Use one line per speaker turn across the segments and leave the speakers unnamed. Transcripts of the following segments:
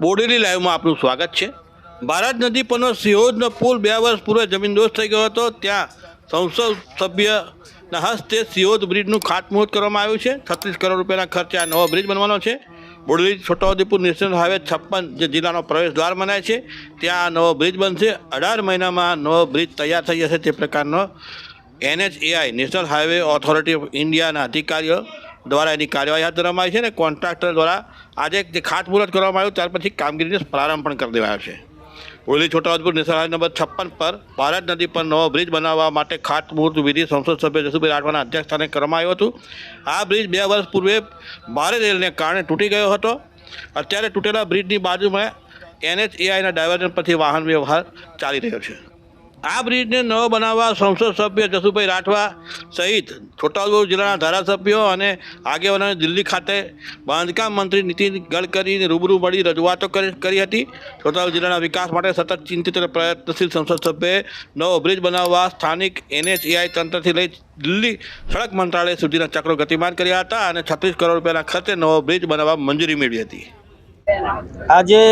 બોડેલી લાઈવમાં આપનું સ્વાગત છે. ભારત નદી પરનો સિહોદનો પુલ બે વર્ષ પૂર્વે જમીનદોસ્ત થઈ ગયો હતો. ત્યાં સંસદ સભ્યના હસ્તે સિહોદ બ્રિજનું ખાતમુહૂર્ત કરવામાં આવ્યું છે. છત્રીસ કરોડ રૂપિયાના ખર્ચે આ નવો બ્રિજ બનવાનો છે. બોડેલી છોટાઉદેપુર નેશનલ હાઈવે છપ્પન, જે જિલ્લાનો પ્રવેશ દ્વાર મનાય છે, ત્યાં નવો બ્રિજ બનશે. અઢાર મહિનામાં નવો બ્રિજ તૈયાર થઈ જશે. તે પ્રકારનો NHAI, national highway authority of ઇન્ડિયાના અધિકારીઓ દ્વારા એની કાર્યવાહી હાથ ધરવામાં આવી છે અને કોન્ટ્રાક્ટર દ્વારા આજે જે ખાતમુહૂર્ત કરવામાં આવ્યું ત્યાર પછી કામગીરીનો પ્રારંભ પણ કરી દેવાયો છે. ઓલી છોટાઉદેપુર હાઈવે નંબર છપ્પન પર ભારત નદી પર નવો બ્રિજ બનાવવા માટે ખાતમુહૂર્ત વિધિ સંસદ સભ્ય જસુભાઈ રાઠવાના અધ્યક્ષસ્થાને કરવામાં આવ્યું હતું. આ બ્રિજ બે વર્ષ પૂર્વે ભારે રેલને કારણે તૂટી ગયો હતો. અત્યારે તૂટેલા બ્રિજની બાજુમાં એનએચએઆઈના ડાયવર્જન પરથી વાહન વ્યવહાર ચાલી રહ્યો છે. આ બ્રિજને નવો બનાવવા સંસદ સભ્ય જસુભાઈ રાઠવા સહિત છોટાઉદેપુર જિલ્લાના ધારાસભ્યો અને આગેવાનોને દિલ્હી ખાતે બાંધકામ મંત્રી નીતિન ગડકરીને રૂબરૂ મળી રજૂઆતો કરી હતી. છોટાઉદેપુર જિલ્લાના વિકાસ માટે સતત ચિંતિત અને પ્રયત્નશીલ સંસદ સભ્યએ નવો બ્રિજ બનાવવા સ્થાનિક એનએચએઆઈ તંત્રથી લઈ દિલ્હી સડક મંત્રાલય સુધીના ચક્રો ગતિમાન કર્યા હતા અને છત્રીસ કરોડ રૂપિયાના ખર્ચે નવો બ્રિજ બનાવવા મંજૂરી મેળવી હતી.
આજે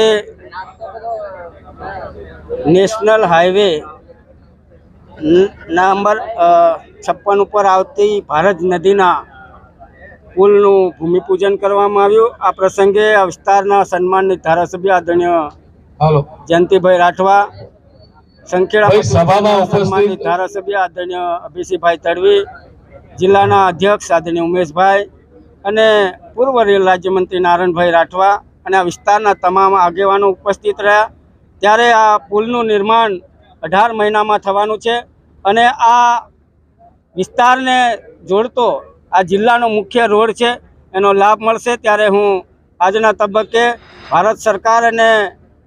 નેશનલ હાઈવે નંબર છપ્પન ઉપર આવતી ભારત નદીના પુલનું ભૂમિપૂજન કરવામાં આવ્યું. આ પ્રસંગે આ વિસ્તારના સન્માનિત ધારાસભ્ય આદરણીય જયંતિભાઈ રાઠવા સંખેડા
સભામાં
સન્માનિત ધારાસભ્ય આદરણીય અભિષેકભાઈ તડવી જિલ્લાના અધ્યક્ષ આદરણીય ઉમેશભાઈ અને પૂર્વ રેલ રાજ્યમંત્રી નારાયણભાઈ રાઠવા અને આ વિસ્તારના તમામ આગેવાનો ઉપસ્થિત રહ્યા. ત્યારે આ પુલનું નિર્માણ અઢાર મહિનામાં થવાનું છે અને આ વિસ્તારને જોડતો આ જિલ્લાનો મુખ્ય રોડ છે, એનો લાભ મળશે. ત્યારે હું આજના તબક્કે ભારત સરકાર અને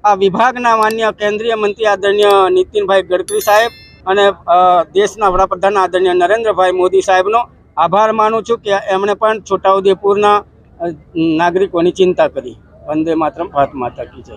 આ વિભાગના માન્ય કેન્દ્રીય મંત્રી આદરણીય નીતિનભાઈ ગડકરી સાહેબ અને દેશના વડાપ્રધાન આદરણીય નરેન્દ્રભાઈ મોદી સાહેબનો આભાર માનું છું કે એમણે પણ છોટાઉદેપુરના નાગરિકોની ચિંતા કરી. વંદે માતરમ, ભારત માતા કી જય.